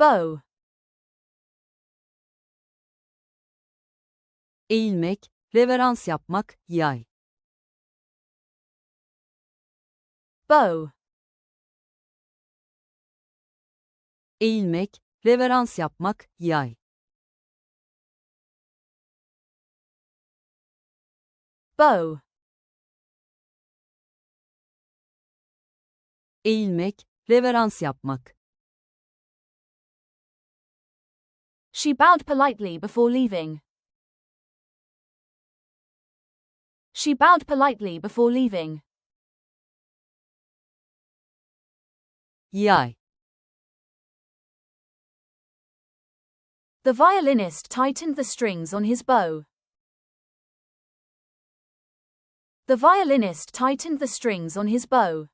bow, eğilmek, reverans yapmak, yay. bow, Eğilmek, reverans yapmak, yay. bow, Eğilmek, reverans yapmak. She bowed politely before leaving. She bowed politely before leaving. Yay. The violinist tightened the strings on his bow. The violinist tightened the strings on his bow.